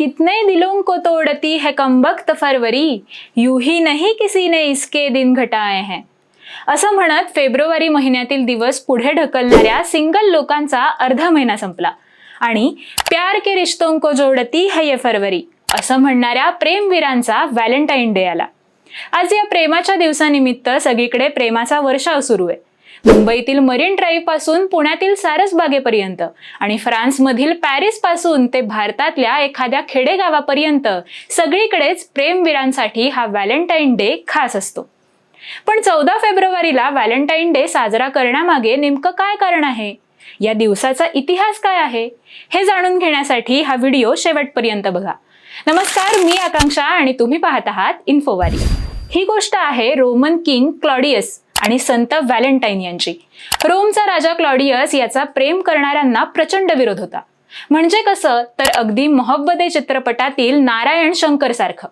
कितने दिलों को तोड़ती है कमबख्त फरवरी? यूं ही नहीं किसी ने इसके दिन घटाए हैं। असं म्हणत फेब्रुवारी महिन्यातील दिवस पुढे ढकलणाऱ्या सिंगल लोकांचा अर्धा महिना संपला आणि प्यार के रिश्तों को जोडती है ये फरवरी असं म्हणणाऱ्या प्रेमवीरांचा व्हॅलेंटाईन डे आला. आज या प्रेमाच्या दिवसानिमित्त सगळीकडे प्रेमाचा वर्षाव सुरू आहे. मुंबईतील मरीन ड्राईव्हपासून पुण्यातील सारसबागेपर्यंत आणि फ्रान्समधील पॅरिसपासून ते भारतातल्या एखाद्या खेडेगावापर्यंत सगळीकडेच प्रेमवीरांसाठी हा व्हॅलेंटाईन डे खास असतो. पण चौदा फेब्रुवारीला व्हॅलेंटाईन डे साजरा करण्यामागे नेमकं काय कारण आहे? या दिवसाचा इतिहास काय आहे? हे जाणून घेण्यासाठी हा व्हिडिओ शेवटपर्यंत बघा. नमस्कार मी आकांक्षा आणि तुम्ही पाहत आहात इन्फोवारी. ही गोष्ट आहे रोमन किंग क्लॉडियस आणि संत व्हॅलेंटाईन यांची. रोमचा राजा क्लॉडियस याचा प्रेम करणाऱ्यांना प्रचंड विरोध होता. म्हणजे कसं? तर अगदी मोहब्बदे चित्रपटातील नारायण शंकर सारखं.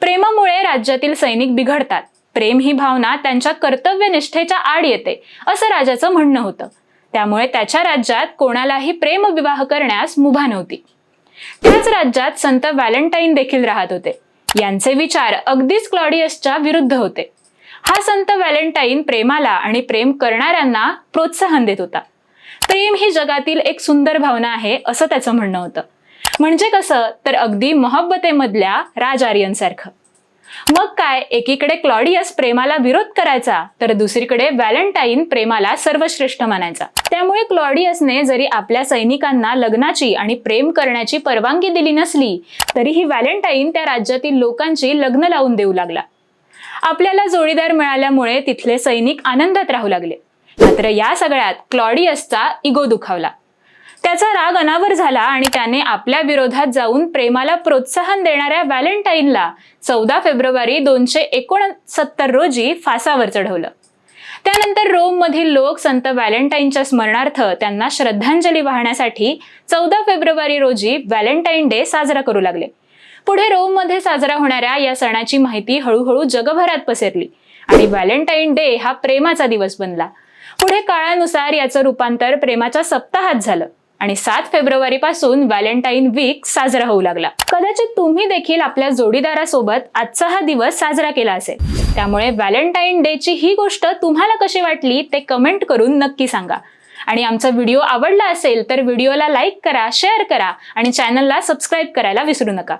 प्रेमामुळे राज्यातील सैनिक बिघडतात. प्रेम ही भावना त्यांच्या कर्तव्यनिष्ठेच्या आड येते असं राजाचं म्हणणं होतं. त्यामुळे त्याच्या राज्यात कोणालाही प्रेमविवाह करण्यास मुभा नव्हती. त्याच राज्यात संत व्हॅलेंटाईन देखील राहत होते. यांचे विचार अगदीच क्लॉडियसच्या विरुद्ध होते. हा संत व्हॅलेंटाईन प्रेमाला आणि प्रेम करणाऱ्यांना प्रोत्साहन देत होता. प्रेम ही जगातील एक सुंदर भावना आहे असं त्याचं म्हणणं होतं. म्हणजे कसं? तर अगदी मोहब्बतेमधल्या राज आर्यनसारखं मग काय? एकीकडे क्लॉडियस प्रेमाला विरोध करायचा तर दुसरीकडे व्हॅलेंटाईन प्रेमाला सर्वश्रेष्ठ मानायचा. त्यामुळे क्लॉडियसने जरी आपल्या सैनिकांना लग्नाची आणि प्रेम करण्याची परवानगी दिली नसली तरीही व्हॅलेंटाईन त्या राज्यातील लोकांची लग्न लावून देऊ लागला. आपल्याला जोडीदार मिळाल्यामुळे तिथले सैनिक आनंदात राहू लागले. मात्र या सगळ्यात क्लॉडियसचा इगो दुखावला. त्याचा राग अनावर झाला आणि त्याने आपल्या विरोधात जाऊन प्रेमाला प्रोत्साहन देणाऱ्या व्हॅलेंटाईनला चौदा फेब्रुवारी दोनशे एकोणसत्तर रोजी फासावर चढवलं. त्यानंतर रोममधील लोक संत व्हॅलेंटाईनच्या स्मरणार्थ त्यांना श्रद्धांजली वाहण्यासाठी चौदा फेब्रुवारी रोजी व्हॅलेंटाईन डे साजरा करू लागले. पुढे रोममध्ये साजरा होणाऱ्या या सणाची माहिती हळूहळू जगभरात पसरली आणि व्हॅलेंटाईन डे हा प्रेमाचा दिवस बनला. पुढे काळानुसार याचं रूपांतर प्रेमाच्या सप्ताहात झालं आणि सात फेब्रुवारी पासून व्हॅलेंटाईन वीक साजरा होऊ लागला. कदाचित तुम्ही देखील आपल्या जोडीदारासोबत आजचा हा दिवस साजरा केला असेल. त्यामुळे व्हॅलेंटाईन डेची ही गोष्ट तुम्हाला कशी वाटली ते कमेंट करून नक्की सांगा. आणि आमचा व्हिडिओ आवडला असेल तर व्हिडिओला लाईक करा शेअर करा आणि चॅनलला सबस्क्राईब करायला विसरू नका.